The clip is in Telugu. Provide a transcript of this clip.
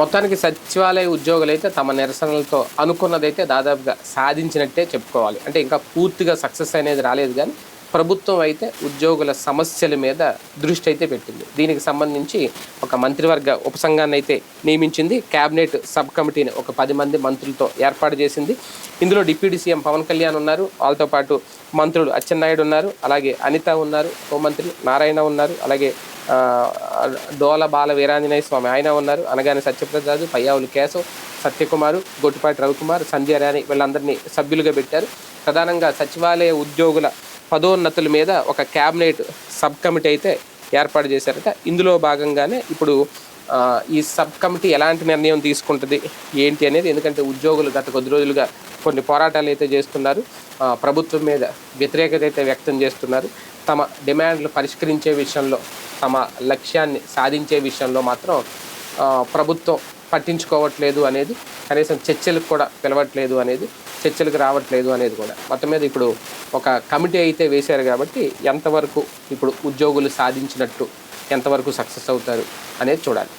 మొత్తానికి సచివాలయ ఉద్యోగులు అయితే తమ నిరసనలతో అనుకున్నదైతే దాదాపుగా సాధించినట్టే చెప్పుకోవాలి. అంటే ఇంకా పూర్తిగా సక్సెస్ అనేది రాలేదు కానీ ప్రభుత్వం అయితే ఉద్యోగుల సమస్యల మీద దృష్టి అయితే పెట్టింది. దీనికి సంబంధించి ఒక మంత్రివర్గ ఉపసంఘాన్ని అయితే నియమించింది. క్యాబినెట్ సబ్ కమిటీని ఒక పది మంది మంత్రులతో ఏర్పాటు చేసింది. ఇందులో డిప్యూటీ సీఎం పవన్ కళ్యాణ్ ఉన్నారు. వాళ్ళతో పాటు మంత్రులు అచ్చెన్నాయుడు ఉన్నారు. అలాగే అనిత ఉన్నారు. హోంమంత్రి నారాయణ ఉన్నారు. అలాగే డోల బాల వీరాంజనేయ స్వామి. ఆయన ఉన్నారు. అనగానే సత్యప్రసాద్ పయ్యావులు కేశవ్ సత్యకుమారు గొట్టిపాటి రవికుమార్ సంధ్య రాణి వీళ్ళందరినీ సభ్యులుగా పెట్టారు. ప్రధానంగా సచివాలయ ఉద్యోగుల పదోన్నతుల మీద ఒక క్యాబినెట్ సబ్ కమిటీ అయితే ఏర్పాటు చేశారట. ఇందులో భాగంగానే ఇప్పుడు ఈ సబ్ కమిటీ ఎలాంటి నిర్ణయం తీసుకుంటుంది ఏంటి అనేది ఎందుకంటే ఉద్యోగులు గత కొద్ది రోజులుగా కొన్ని పోరాటాలు అయితే చేస్తున్నారు. ప్రభుత్వం మీద వ్యతిరేకత అయితే వ్యక్తం చేస్తున్నారు. తమ డిమాండ్లు పరిష్కరించే విషయంలో తమ లక్ష్యాన్ని సాధించే విషయంలో మాత్రం ప్రభుత్వం పట్టించుకోవట్లేదు అనేది కనీసం చర్చలకు కూడా పిలవట్లేదు అనేది చర్చలకు రావట్లేదు అనేది కూడా. మొత్తం మీద ఇప్పుడు ఒక కమిటీ అయితే వేశారు కాబట్టి ఎంతవరకు ఇప్పుడు ఉద్యోగులు సాధించినట్టు ఎంతవరకు సక్సెస్ అవుతారు అనేది చూడాలి.